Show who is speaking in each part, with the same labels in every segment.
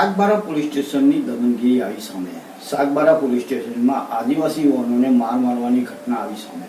Speaker 1: Sagbara police સ્ટેશનની દમનગીરી આવી સામે. સાગબારા પોલીસ સ્ટેશનમાં આદિવાસી યુવાનોને માર મારવાની ઘટના આવી સામે.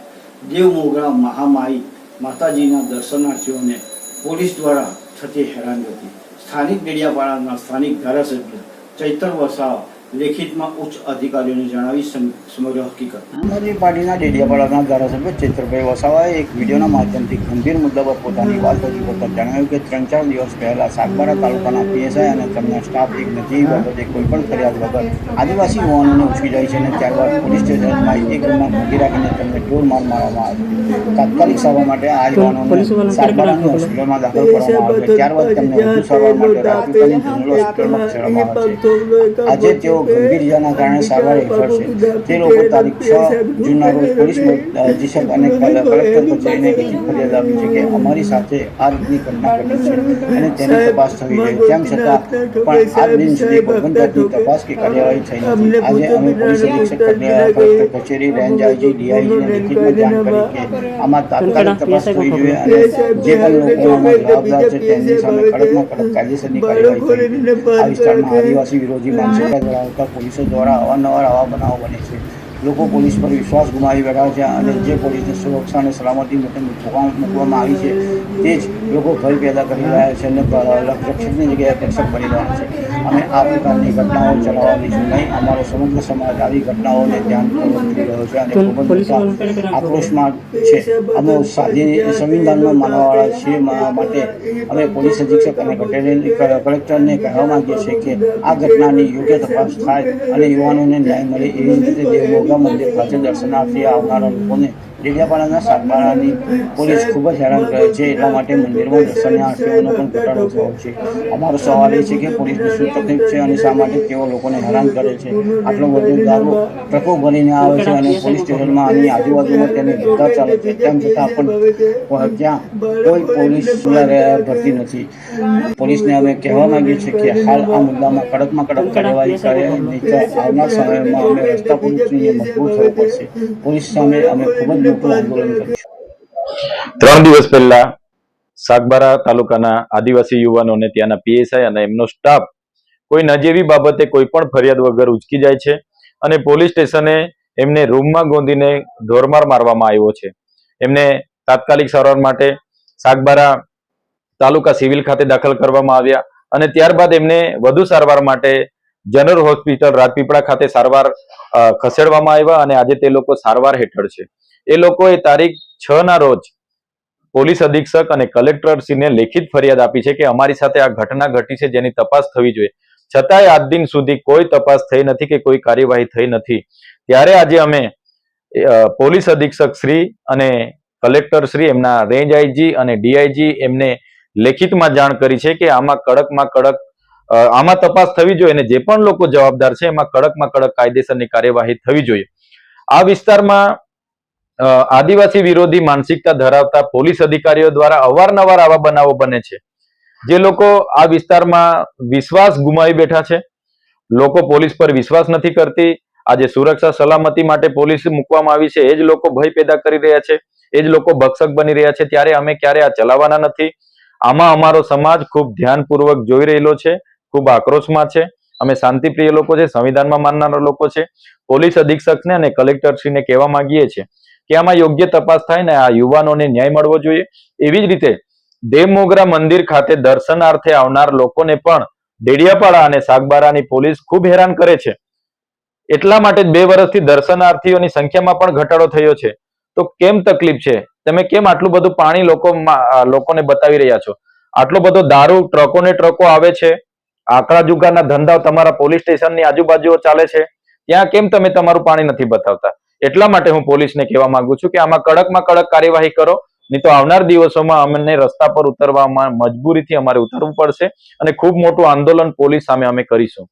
Speaker 1: દેવ મોગરા મહામારી માતાજીના દર્શનાર્થીઓને પોલીસ દ્વારા થતી હેરાનગતિ. સ્થાનિક ડેડિયાપાડાના સ્થાનિક ધારાસભ્ય ચૈતર વસાવા લેખિતમાં ઉચ્ચ અધિકારીઓને જણાવી સમ- સમગ્ર હકીકત. આદમી પાર્ટીના ડેડિયાપાડાના ધારાસભ્ય ચિત્રભાઈ વસાવાએ એક વિડીયોના માધ્યમથી ગંભીર મુદ્દા પર પોતાની વાત રજૂ કરતા જણાવ્યું કે ત્રણ ચાર દિવસ પહેલા સાગબારા તાલુકાના પીએસઆઈ અને તેમના સ્ટાફ એક નજીવી બાબતે કોઈ પણ ફરિયાદ વગર આદિવાસી યુવાનોને ઉચકી જાય છે અને ત્યારબાદ પોલીસ સ્ટેશનમાં એક રૂમમાં મૂકી રાખીને તેમને ઢોર માર મારવામાં આવ્યો. તાત્કાલિક સારવાર માટે આ યુવાનોને સાગબારાની હોસ્પિટલમાં દાખલ કરવામાં આવ્યા. ત્યારબાદ તેમને વધુ સારવાર માટે રાજપીપળાની જનરલ હોસ્પિટલમાં ખસેડવામાં આવ્યા છે. આજે તેઓ ગંભીર ઇજાના કારણે સારવાર હેઠળ છે. તે લોકો તારીખ છ જૂનના રોજ પોલીસ અધિક્ષક અને કલ- કલેક્ટર કચેરીને લેખિત ફરિયાદ આપી છે કે અમારી સાથે આ રીતની ઘટના ઘટી છે અને તેની તપાસ થવી જોઈએ. તેમ છતાં પણ આ દિન સુધી કોઈ તપાસ કે કાર્યવાહી થઈ નથી. આજે અમે પોલીસ અધિક્ષક કલેક્ટર કચેરી રેન્જ આઈજી ડીઆઈજીને લેખિતમાં જાણ કરી કે આમાં તાત્કાલિક તપાસ થવી જોઈએ અને જે પણ લોકો જવાબદાર છે તેમની સામે કડકમાં કડક કાયદેસરની કાર્યવાહી થઈ આ વિસ્તારમાં આદિવાસી વિરોધી માનસિકતા ધરાવતા પોલીસો દ્વારા અવારનવાર આવા બનાવો બને છે. લોકો પોલીસ પર વિશ્વાસ ગુમાવી બેઠા છે અને જે પોલીસની સુરક્ષા અને સલામતી મૂકવામાં આવી છે તે જ લોકો ભય પેદા કરી રહ્યા છે અને રક્ષકની જગ્યાએ રક્ષક બની રહ્યા છે. અમે આ પ્રકારની ઘટનાઓ ચલાવવાની દઈશું નહીં. અમારો સમગ્ર સમાજ આવી ઘટનાઓને ધ્યાનપૂર્વક જોઈ રહ્યો છે અને ખૂબ જ આક્રોશમાં છે. અમે સાધી સંવિધાનમાં માનવાવાળા છીએ મા- માટે અમે પોલીસ અધિક્ષક અને કટેરી- કલેક્ટરને કહેવા માગીએ છીએ કે આ ઘટનાની યોગ્ય તપાસ થાય અને યુવાનોને ન્યાય મળે એવી રીતે દેવમોગા મંદિર ખાતે દર્શનાર્થી આવનારા લોકોને ડેડિયાપાડાના સાગબારાની પોલીસ ખૂબ જ હેરાન કરે છે. એટલા માટે મંદિરમાં દર્શનાર્થીઓનો પણ ઘટાડો થયો છે. અમારો સવાલ એ છે કે પોલીસને શું તકલીફ છે અને શા માટે તેઓ લોકોને હેરાન કરે છે? આટલો બધો દારૂ ટ્રકો ભરીને આવે છે અને પોલીસ સ્ટેશનમાં આની આજુબાજુમાં તેને ધંધા ચાલે છે. તેમ છતાં પણ ત્યાં કોઈ પોલીસ ભરતી નથી. પોલીસને અમે કહેવા માંગીએ છીએ કે હાલ આ મુદ્દામાં કડકમાં કડક કાર્યવાહી કરે નહીં તો આવનાર સમયમાં અમે રસ્તા ઉતરીને મજબૂર થવું પડશે. પોલીસ સામે અમે ખૂબ જ
Speaker 2: ત્રણ દિવસ પહેલા સાગબારા તાલુકાના આદિવાસી યુવાનોને ત્યાંના પીએસઆઈ અને એમનો સ્ટાફ કોઈ નજીવી બાબતે કોઈ પણ ફરિયાદ વગર ઉચકી જાય છે અને પોલીસ સ્ટેશને એમને રૂમમાં ગોંધીને ઢોરમાર મારવામાં આવ્યો છે. એમને તાત્કાલિક સારવાર માટે સાગબારા તાલુકા સિવિલ ખાતે દાખલ કરવામાં આવ્યા અને ત્યારબાદ એમને વધુ સારવાર માટે જનરલ હોસ્પિટલ રાજપીપળા ખાતે સારવાર ખસેડવામાં આવ્યા અને આજે તે લોકો સારવાર હેઠળ છે. એ લોકોએ તારીખ છ ના રોજ પોલીસ અધિક્ષક અને કલેક્ટરશ્રીને લેખિત ફરિયાદ આપી છે કે અમારી સાથે આ ઘટના ઘટી છે જેની તપાસ થવી જોઈએ. છતાંય આજ દિન સુધી કોઈ તપાસ થઈ નથી કે કોઈ કાર્યવાહી થઈ નથી. ત્યારે આજે અમે પોલીસ અધિક્ષક શ્રી અને કલેક્ટર શ્રી એમના રેન્જ આઈજી અને ડીઆઈજી એમને લેખિતમાં જાણ કરી છે કે આમાં કડકમાં કડક આમાં તપાસ થવી જોઈએ અને જે પણ લોકો જવાબદાર છે એમાં કડકમાં કડક કાયદેસરની કાર્યવાહી થવી જોઈએ. આ વિસ્તારમાં આદિવાસી વિરોધી માનસિકતા ધરાવતા પોલીસ અધિકારીઓ દ્વારા અવારનવાર આવા બનાવો બને છે. જે લોકો આ વિસ્તારમાં વિશ્વાસ ગુમાવી બેઠા છે. લોકો પોલીસ પર વિશ્વાસ નથી કરતી. આજે સુરક્ષા સલામતી માટે પોલીસ મૂકવામાં આવી છે. એ જ લોકો ભય પેદા કરી રહ્યા છે. એ જ લોકો ભક્ષક બની રહ્યા છે. ત્યારે અમે ક્યારે આ ચલાવવાના નથી. આમાં અમારો સમાજ ખૂબ ધ્યાનપૂર્વક જોઈ રહેલો છે. ખૂબ આક્રોશમાં છે. અમે શાંતિપ્રિય લોકો છે. સંવિધાનમાં માનનારા લોકો છે. પોલીસ અધિક્ષકને અને કલેક્ટરશ્રીને કહેવા માંગીએ છીએ કે આમાં યોગ્ય તપાસ થાય ને આ યુવાનોને ન્યાય મળવો જોઈએ. એવી જ રીતે દેવમોગરા મંદિર ખાતે દર્શનાર્થે આવનાર લોકોને પણ ડેડિયાપાડા અને સાગબારાની પોલીસ ખૂબ હેરાન કરે છે. એટલા માટે બે વર્ષથી દર્શનાર્થીઓની સંખ્યામાં પણ ઘટાડો થયો છે. તો કેમ તકલીફ છે? તમે કેમ આટલું બધું પાણી લોકો લોકોને બતાવી રહ્યા છો? આટલો બધો દારૂ ટ્રકો ટ્રકો આવે છે? આંકડા જુગારના ધંધા તમારા પોલીસ સ્ટેશનની આજુબાજુ ચાલે છે? ત્યાં કેમ તમે તમારું પાણી નથી બતાવતા? એટલા માટે હું પોલીસને કહેવા માંગુ છું કે આમાં કડકમાં કડક કાર્યવાહી કરો, નહીં તો આવનાર દિવસોમાં અમને રસ્તા પર ઉતરવામાં મજબૂરીથી અમારે ઉતરવું પડશે અને ખૂબ મોટું આંદોલન પોલીસ સામે અમે કરીશું.